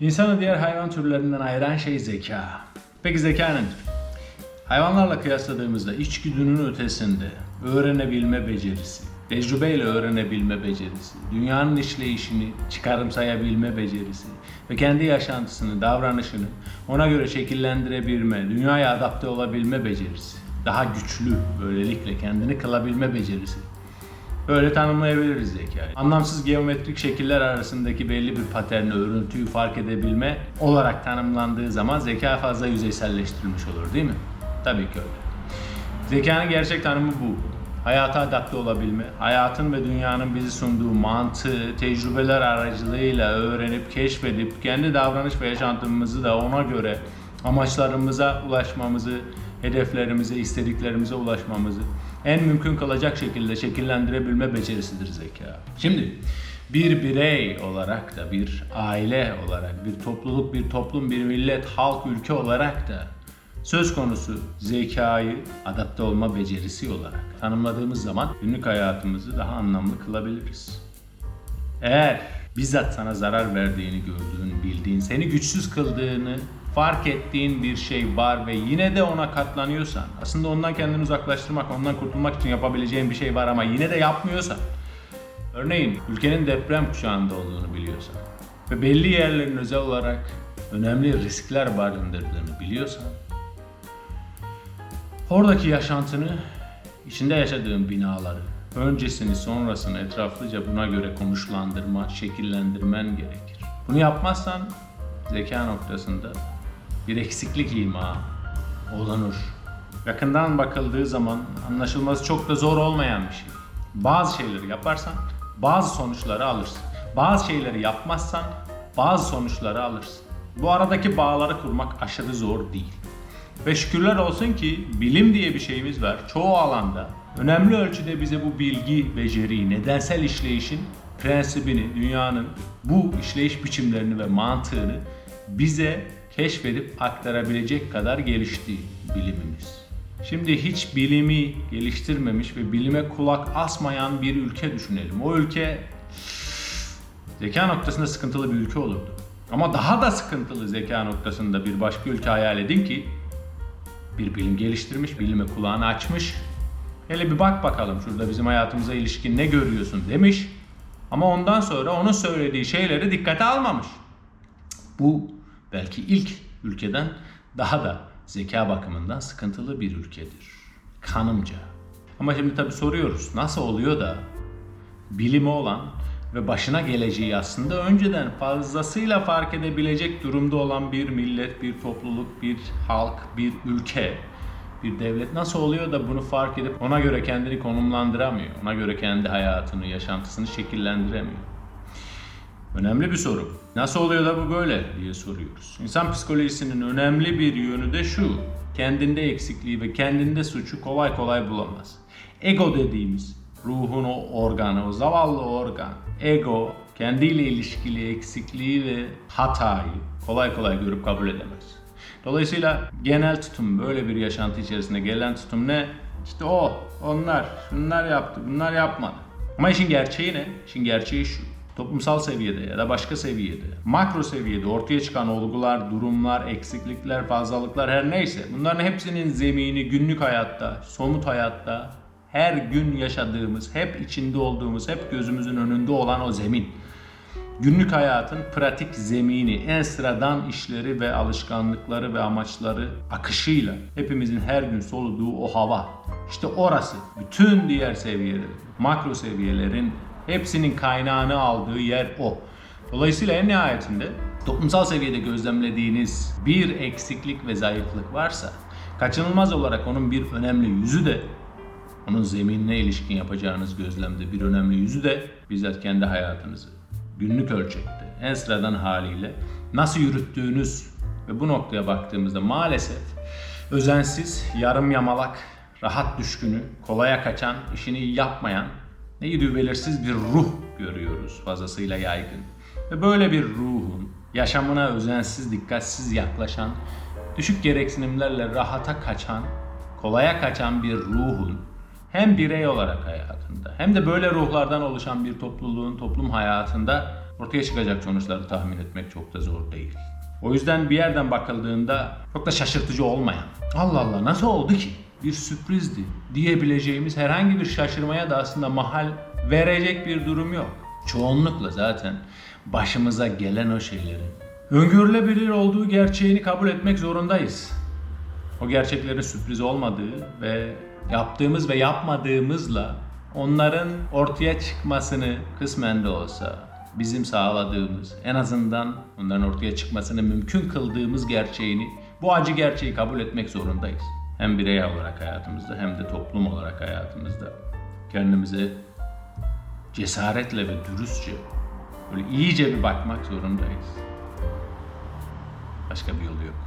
İnsanı diğer hayvan türlerinden ayıran şey zeka. Peki zeka nedir? Hayvanlarla kıyasladığımızda içgüdünün ötesinde öğrenebilme becerisi, tecrübeyle öğrenebilme becerisi, dünyanın işleyişini çıkarımsayabilme becerisi ve kendi yaşantısını, davranışını ona göre şekillendirebilme, dünyaya adapte olabilme becerisi, daha güçlü böylelikle kendini kılabilme becerisi. Böyle tanımlayabiliriz zekayı. Anlamsız geometrik şekiller arasındaki belli bir paterni, örüntüyü fark edebilme olarak tanımlandığı zaman zeka fazla yüzeyselleştirilmiş olur değil mi? Tabii ki öyle. Zekanın gerçek tanımı bu. Hayata adapte olabilme, hayatın ve dünyanın bizi sunduğu mantığı, tecrübeler aracılığıyla öğrenip, keşfedip, kendi davranış ve yaşantımızı da ona göre amaçlarımıza ulaşmamızı, hedeflerimize, istediklerimize ulaşmamızı en mümkün kalacak şekilde şekillendirebilme becerisidir zeka. Şimdi bir birey olarak da, bir aile olarak, bir topluluk, bir toplum, bir millet, halk, ülke olarak da söz konusu zekayı adapte olma becerisi olarak tanımladığımız zaman günlük hayatımızı daha anlamlı kılabiliriz. Eğer bizzat sana zarar verdiğini gördüğün, bildiğin, seni güçsüz kıldığını fark ettiğin bir şey var ve yine de ona katlanıyorsan, aslında ondan kendini uzaklaştırmak, ondan kurtulmak için yapabileceğin bir şey var ama yine de yapmıyorsan, örneğin ülkenin deprem kuşağında olduğunu biliyorsan ve belli yerlerin özel olarak önemli riskler barındırdığını biliyorsan, oradaki yaşantını, içinde yaşadığın binaları, öncesini sonrasını etraflıca buna göre konuşlandırma, şekillendirmen gerekir. Bunu yapmazsan zeka noktasında bir eksiklik ima olunur. Yakından bakıldığı zaman anlaşılması çok da zor olmayan bir şey. Bazı şeyleri yaparsan bazı sonuçları alırsın. Bazı şeyleri yapmazsan bazı sonuçları alırsın. Bu aradaki bağları kurmak aşırı zor değil. Ve şükürler olsun ki bilim diye bir şeyimiz var. Çoğu alanda önemli ölçüde bize bu bilgi, beceriyi, nedensel işleyişin prensibini, dünyanın bu işleyiş biçimlerini ve mantığını bize keşfedip aktarabilecek kadar gelişti bilimimiz. Şimdi hiç bilimi geliştirmemiş ve bilime kulak asmayan bir ülke düşünelim. O ülke zeka noktasında sıkıntılı bir ülke olurdu. Ama daha da sıkıntılı zeka noktasında bir başka ülke hayal edin ki bir bilim geliştirmiş, bilime kulağını açmış. Hele bir bak bakalım şurada bizim hayatımıza ilişkin ne görüyorsun demiş. Ama ondan sonra onun söylediği şeyleri dikkate almamış. Bu belki ilk ülkeden daha da zeka bakımından sıkıntılı bir ülkedir. Kanımca. Ama şimdi tabii soruyoruz nasıl oluyor da bilimi olan ve başına geleceği aslında önceden fazlasıyla fark edebilecek durumda olan bir millet, bir topluluk, bir halk, bir ülke, bir devlet nasıl oluyor da bunu fark edip ona göre kendini konumlandıramıyor, ona göre kendi hayatını, yaşantısını şekillendiremiyor? Önemli bir soru. Nasıl oluyor da bu böyle diye soruyoruz. İnsan psikolojisinin önemli bir yönü de şu. Kendinde eksikliği ve kendinde suçu kolay kolay bulamaz. Ego dediğimiz ruhun o organı, o zavallı organ. Ego kendiyle ilişkili eksikliği ve hatayı kolay kolay görüp kabul edemez. Dolayısıyla genel tutum böyle bir yaşantı içerisinde gelen tutum ne? İşte o, onlar, şunlar yaptı, bunlar yapmadı. Ama işin gerçeği ne? İşin gerçeği şu toplumsal seviyede ya da başka seviyede, makro seviyede ortaya çıkan olgular, durumlar, eksiklikler, fazlalıklar her neyse bunların hepsinin zemini günlük hayatta, somut hayatta her gün yaşadığımız, hep içinde olduğumuz, hep gözümüzün önünde olan o zemin. Günlük hayatın pratik zemini, en sıradan işleri ve alışkanlıkları ve amaçları akışıyla hepimizin her gün soluduğu o hava. İşte orası bütün diğer seviyeler, makro seviyelerin Hepsinin kaynağını aldığı yer o. Dolayısıyla en nihayetinde toplumsal seviyede gözlemlediğiniz bir eksiklik ve zayıflık varsa kaçınılmaz olarak onun bir önemli yüzü de onun zeminine ilişkin yapacağınız gözlemde bir önemli yüzü de bizzat kendi hayatınızı günlük ölçekte en sıradan haliyle nasıl yürüttüğünüz ve bu noktaya baktığımızda maalesef özensiz, yarım yamalak, rahat düşkünü, kolaya kaçan, işini iyi yapmayan neydi belirsiz bir ruh görüyoruz fazlasıyla yaygın. Ve böyle bir ruhun yaşamına özensiz, dikkatsiz yaklaşan, düşük gereksinimlerle rahata kaçan, kolaya kaçan bir ruhun hem birey olarak hayatında hem de böyle ruhlardan oluşan bir topluluğun toplum hayatında ortaya çıkacak sonuçları tahmin etmek çok da zor değil. O yüzden bir yerden bakıldığında çok da şaşırtıcı olmayan, Allah Allah nasıl oldu ki? Bir sürprizdi diyebileceğimiz herhangi bir şaşırmaya da aslında mahal verecek bir durum yok. Çoğunlukla zaten başımıza gelen o şeylerin öngörülebilir olduğu gerçeğini kabul etmek zorundayız. O gerçeklerin sürpriz olmadığı ve yaptığımız ve yapmadığımızla onların ortaya çıkmasını kısmen de olsa bizim sağladığımız, en azından onların ortaya çıkmasını mümkün kıldığımız gerçeğini, bu acı gerçeği kabul etmek zorundayız. Hem birey olarak hayatımızda hem de toplum olarak hayatımızda kendimize cesaretle ve dürüstçe böyle iyice bir bakmak zorundayız. Başka bir yolu yok.